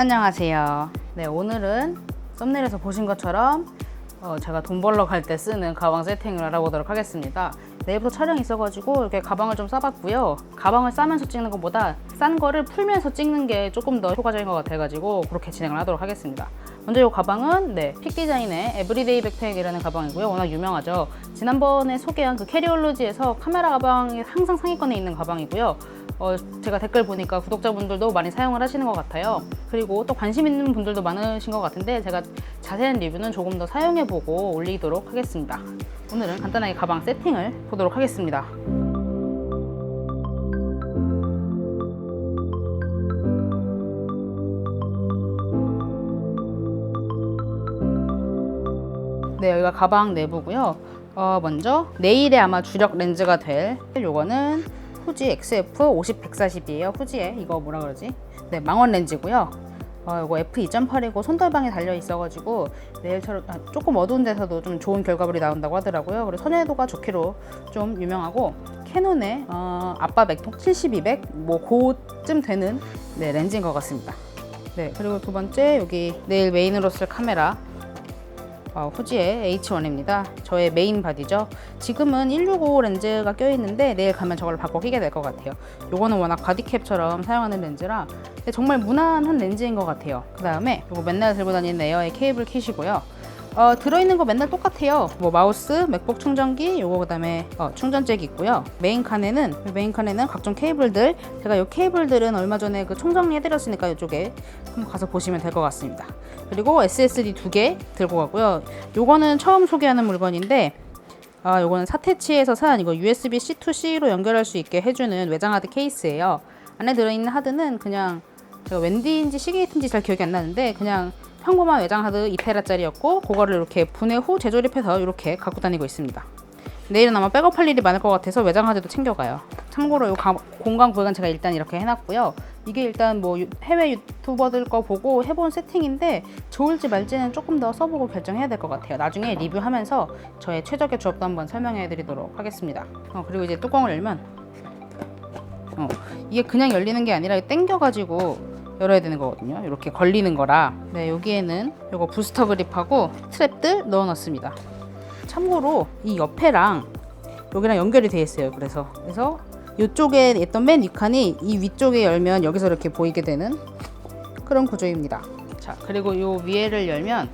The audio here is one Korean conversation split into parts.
안녕하세요. 네, 오늘은 썸네일에서 보신 것처럼 어, 제가 돈 벌러 갈 때 쓰는 가방 세팅을 알아보도록 하겠습니다. 내일부터 촬영이 있어가지고 이렇게 가방을 좀 싸봤고요. 가방을 싸면서 찍는 것보다 싼 거를 풀면서 찍는 게 조금 더 효과적인 것 같아가지고 그렇게 진행을 하도록 하겠습니다. 먼저 이 가방은 네, 픽 디자인의 에브리데이 백팩이라는 가방이고요. 워낙 유명하죠. 지난번에 소개한 그 캐리올로지에서 카메라 가방이 항상 상위권에 있는 가방이고요. 어, 제가 댓글 보니까 구독자분들도 많이 사용을 하시는 것 같아요. 그리고 또 관심 있는 분들도 많으신 것 같은데 제가 자세한 리뷰는 조금 더 사용해보고 올리도록 하겠습니다. 오늘은 간단하게 가방 세팅을 보도록 하겠습니다. 네, 여기가 가방 내부고요. 어, 먼저 내일에 아마 주력 렌즈가 될 요거는 후지 XF 50 140이에요. 후지에 이거 뭐라 그러지? 네, 망원 렌즈고요. 어, 이거 f2.8이고 손떨방에 달려 있어가지고 내일처럼 아, 조금 어두운 데서도 좀 좋은 결과물이 나온다고 하더라고요. 그리고 선회도가 좋기로 좀 유명하고 캐논의 어, 아빠 맥통 7200 뭐 고쯤 되는 네, 렌즈인 것 같습니다. 네, 그리고 두 번째 여기 내일 메인으로 쓸 카메라 어, 후지의 H1입니다. 저의 메인 바디죠. 지금은 165 렌즈가 껴있는데 내일 가면 저걸 바꿔 끼게 될 것 같아요. 요거는 워낙 바디캡처럼 사용하는 렌즈라 정말 무난한 렌즈인 것 같아요. 그 다음에 요거 맨날 들고 다니는 에어의 케이블 킷이고요. 어, 들어있는 거 맨날 똑같아요. 뭐 마우스, 맥북 충전기, 요거 그다음에 어, 충전잭 있고요. 메인 칸에는 메인 칸에는 각종 케이블들. 제가 요 케이블들은 얼마 전에 그 총정리 해드렸으니까 이쪽에 한번 가서 보시면 될 것 같습니다. 그리고 SSD 두 개 들고 가고요. 요거는 처음 소개하는 물건인데. 아, 요거는 사태치에서 산 이거 USB C to C로 연결할 수 있게 해주는 외장 하드 케이스예요. 안에 들어있는 하드는 그냥 제가 웬디인지 시게이트인지 잘 기억이 안 나는데 그냥 평범한 외장 하드 2테라짜리였고 그거를 이렇게 분해 후 재조립해서 이렇게 갖고 다니고 있습니다. 내일은 아마 백업할 일이 많을 것 같아서 외장 하드도 챙겨가요. 참고로 이 공간 구역은 제가 일단 이렇게 해놨고요. 이게 일단 뭐 유- 해외 유튜버들 거 보고 해본 세팅인데 좋을지 말지는 조금 더 써보고 결정해야 될 것 같아요. 나중에 리뷰하면서 저의 최적의 조합도 한번 설명해드리도록 하겠습니다. 어, 그리고 이제 뚜껑을 열면 어, 이게 그냥 열리는 게 아니라 당겨가지고 열어야 되는 거거든요. 이렇게 걸리는 거라. 네, 여기에는 이거 부스터 그립하고 스트랩들 넣어놨습니다. 참고로 이 옆에랑 여기랑 연결이 돼 있어요. 그래서 그래서 이쪽에 있던 맨 윗칸이 이 위쪽에 열면 여기서 이렇게 보이게 되는 그런 구조입니다. 자, 그리고 이 위에를 열면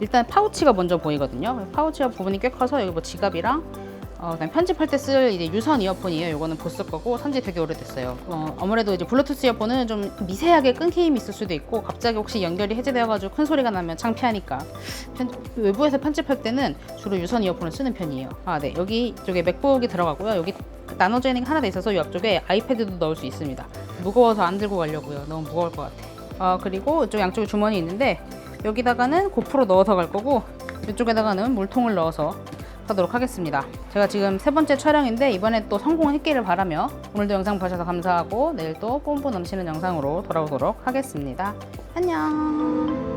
일단 파우치가 먼저 보이거든요. 파우치가 부분이 꽤 커서 여기 뭐 지갑이랑 어, 그다음 편집할 때 쓸 이제 유선 이어폰이에요. 이거는 보스 거고 산지 되게 오래됐어요. 어, 아무래도 이제 블루투스 이어폰은 좀 미세하게 끊김이 있을 수도 있고 갑자기 혹시 연결이 해제되어가지고 큰 소리가 나면 창피하니까 편- 외부에서 편집할 때는 주로 유선 이어폰을 쓰는 편이에요. 아, 네 여기 이쪽에 맥북이 들어가고요. 여기 나눠져 있는 게 하나 돼 있어서 이 앞쪽에 아이패드도 넣을 수 있습니다. 무거워서 안 들고 가려고요. 너무 무거울 것 같아. 어, 그리고 이쪽 양쪽에 주머니 있는데 여기다가는 고프로 넣어서 갈 거고 이쪽에다가는 물통을 넣어서 하도록 하겠습니다. 제가 지금 세 번째 촬영인데 이번에 또 성공했기를 바라며 오늘도 영상 봐주셔서 감사하고 내일 또 뽐뿌 넘치는 영상으로 돌아오도록 하겠습니다. 안녕.